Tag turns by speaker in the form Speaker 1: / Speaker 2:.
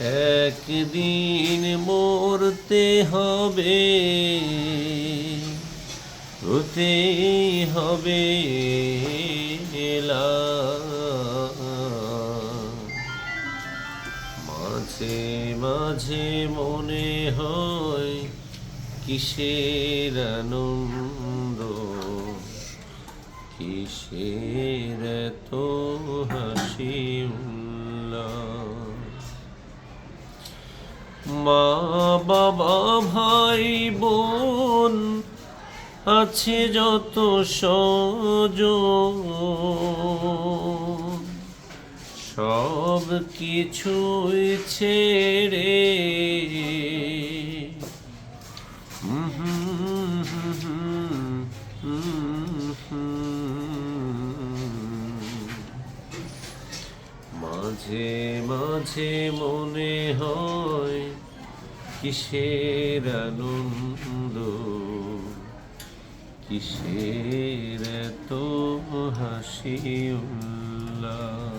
Speaker 1: একদিন মরতে হবে হতেই হবে। মাঝে মাঝে মনে হয় কিসের আনন্দ কিসের এত হাসি মা বাবা ভাই বোন আছে যত সজ। সব কিছুই ছেড়ে মাঝে মাঝে মনে হয় কিসের আনন্দ? কিসের তো হাসি উল্লাস?